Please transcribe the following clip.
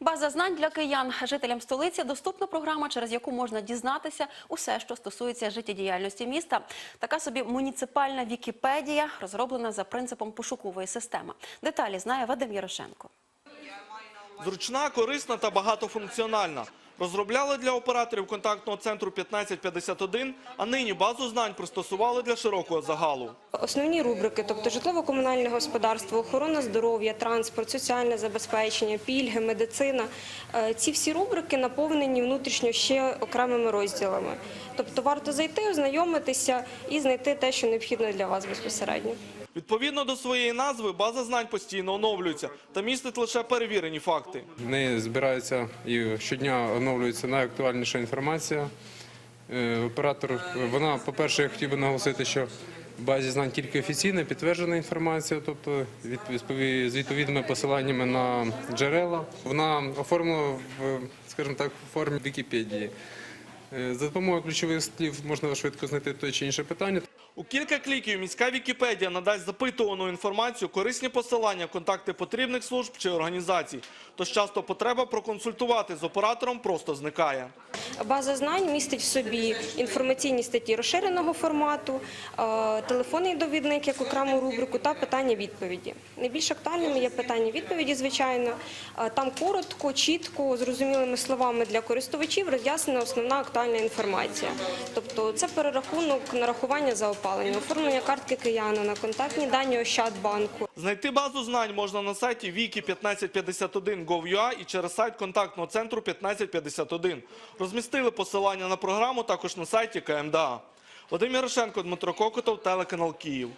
База знань для киян жителям столиці доступна програма, через яку можна дізнатися усе, що стосується життєдіяльності міста. Така собі муніципальна Вікіпедія, розроблена за принципом пошукової системи. Деталі знає Вадим Ярошенко. Зручна, корисна та багатофункціональна. Розробляли для операторів контактного центру 1551, а нині базу знань пристосували для широкого загалу. Основні рубрики, тобто житлово-комунальне господарство, охорона здоров'я, транспорт, соціальне забезпечення, пільги, медицина. Е, Ці всі рубрики наповнені внутрішньо ще окремими розділами. Тобто варто зайти, ознайомитися і знайти те, що необхідно для вас безпосередньо. Відповідно до своєї назви, база знань постійно оновлюється та містить лише перевірені факти. В неї збирається і щодня оновлюється найактуальніша інформація. Е, Оператор, вона, по-перше, я хотів би наголосити, що в базі знань тільки офіційна, підтверджена інформація, тобто з відповідними посиланнями на джерела. Вона оформлена в, скажімо так, в формі Вікіпедії. Е, За допомогою ключових слів можна швидко знайти те чи інше питання. У кілька кліків міська Вікіпедія надасть запитувану інформацію, корисні посилання, контакти потрібних служб чи організацій. Тож часто потреба проконсультувати з оператором просто зникає. База знань містить в собі інформаційні статті розширеного формату, е, телефонний довідник як окрему рубрику та питання-відповіді. Найбільш актуальними є питання-відповіді, звичайно. Е, Там коротко, чітко, зрозумілими словами для користувачів роз'яснена основна актуальна інформація. Тобто це перерахунок нарахування за опалення, оформлення картки киянина, контактні дані Ощадбанку. Знайти базу знань можна на сайті wiki1551.gov.ua і через сайт контактного центру 1551. Розмістили посилання на програму також на сайті КМДА. Вадим Ярошенко, Дмитро Кокотов, телеканал Київ.